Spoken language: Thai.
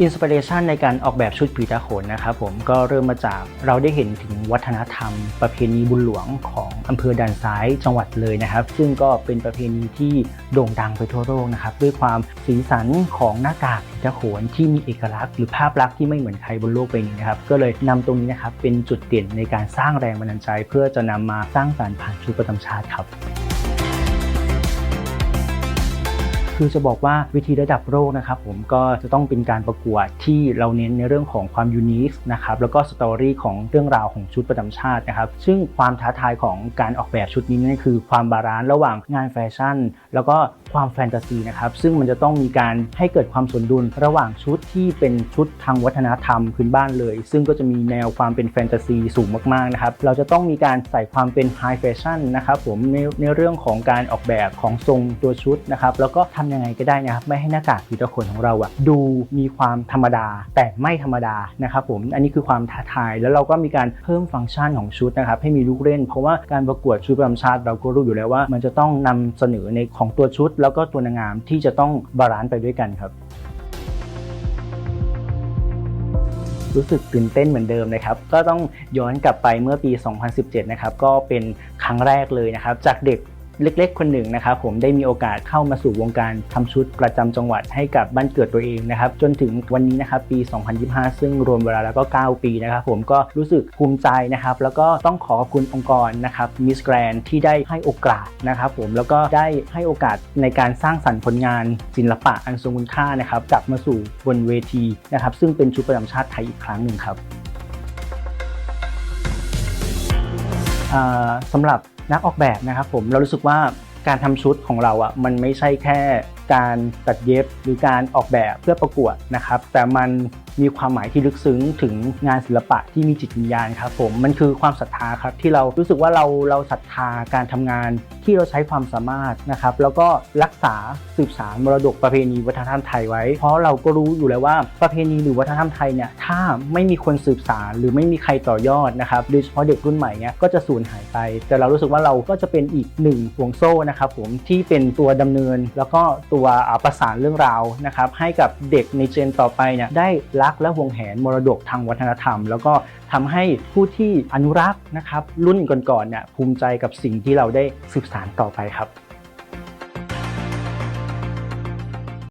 อินสปิเรชันในการออกแบบชุดผีตาโขนนะครับผมก็เริ่มมาจากเราได้เห็นถึงวัฒนธรรม ประเพณีบุญหลวงของอำเภอด่านซ้ายจังหวัดเลยนะครับ ซึ่งก็เป็นประเพณีที่โด่งดังไปทั่วโลกนะครับ ด้วยความสีสันของหน้ากากผีตาโขนที่มีเอกลักษณ์หรือภาพลักษณ์ที่ไม่เหมือนใครบนโลกใบนี้นะครับก็เลยนำตรงนี้นะครับเป็นจุดเด่นในการสร้างแรงบันดาลใจ เพื่อจะนำมาสร้างสรรค์ผ่านชุดประจำชาติครับ คือจะบอกว่าวิธีระดับโลกนะครับผมก็จะต้องเป็นการประกวดที่เราเน้นในเรื่องของความยูนิคนะครับแล้วก็สตอรี่ของเรื่องราวของชุดประจำชาตินะครับซึ่งความท้าทายของการออกแบบชุดนี้นั่นคือความบาลานซ์ระหว่างงานแฟชั่น แล้วก็ความแฟนตาซีนะครับซึ่งมันจะต้องมีการให้เกิดความสมดุลระหว่างชุดที่เป็นชุดทางวัฒนธรรมพื้นบ้านเลย ซึ่งก็จะมีแนวความเป็นแฟนตาซีสูงมากๆนะครับเราจะต้องมีการใส่ความเป็นไฮแฟชั่นนะครับผมในในเรื่องของการออกแบบของทรงตัวชุดนะครับแล้วก็ทำยังไงก็ได้นะครับไม่ให้หน้ากากผีตะขนของเราอะดูมีความธรรมดา แต่ไม่ธรรมดานะครับผมอันนี้คือความท้าทายแล้วเราก็มีการเพิ่มฟังก์ชันของชุดนะครับให้มีลูกเล่น เพราะว่าการประกวดชุดประจำชาติเราก็รู้อยู่แล้วว่า มันจะต้องนำเสนอในของตัวชุด แล้วก็ตัวนางงามที่จะต้องบาลานซ์ไปด้วยกันครับรู้สึกตื่นเต้นเหมือนเดิมนะครับ ก็ต้องย้อนกลับไปเมื่อปี 2017 นะครับ ก็เป็นครั้งแรกเลยนะครับ จากเด็ก เล็กๆ คนหนึ่งนะครับผมได้มีโอกาสเข้ามาสู่วงการทำชุดประจำจังหวัดให้กับบ้านเกิดตัวเองนะครับจนถึงวันนี้นะครับปี 2025 ซึ่งรวมเวลาแล้วก็ 9 ปีนะครับผมก็รู้สึกภูมิใจนะครับแล้วก็ต้องขอขอบคุณองค์กรนะครับมิสแกรนที่ได้ให้โอกาสนะครับผมแล้วก็ได้ให้โอกาสในการสร้างสรรค์ผลงานศิลปะอันทรงคุณค่านะครับกลับมาสู่บนเวทีนะครับซึ่งเป็นชุดประจำชาติไทยอีกครั้งหนึ่งครับ สำหรับนักออกแบบนะครับผมเรารู้สึกว่าการทำชุดของเราอะมันไม่ใช่แค่การตัดเย็บหรือการออกแบบเพื่อประกวดนะครับ แต่มันมีความหมายที่ลึกซึ้งถึงงานศิลปะที่มีจิตวิญญาณครับผมมันคือความศรัทธาครับที่เรารู้สึกว่าเราเราศรัทธาการทำงานที่เราใช้ความสามารถนะครับแล้วก็รักษาสืบสานมรดกประเพณีวัฒนธรรมไทยไว้ เพราะเราก็รู้อยู่แล้วว่าประเพณีหรือวัฒนธรรมไทยเนี่ยถ้าไม่มีคนสืบสานหรือไม่มีใครต่อยอดนะครับโดยเฉพาะเด็กรุ่นใหม่เนี่ยก็จะสูญหายไป แต่เรารู้สึกว่าเราก็จะเป็นอีกหนึ่งห่วงโซ่นะครับผมที่เป็นตัวดำเนินแล้วก็ตัวว่าประสานเรื่องราวนะครับให้กับเด็กในเจนต่อไปเนี่ยได้รักและหวงแหนมรดกทางวัฒนธรรม แล้วก็ทำให้ผู้ที่อนุรักษ์นะครับรุ่นก่อนๆเนี่ยภูมิใจกับสิ่งที่เราได้สืบสานต่อไปครับ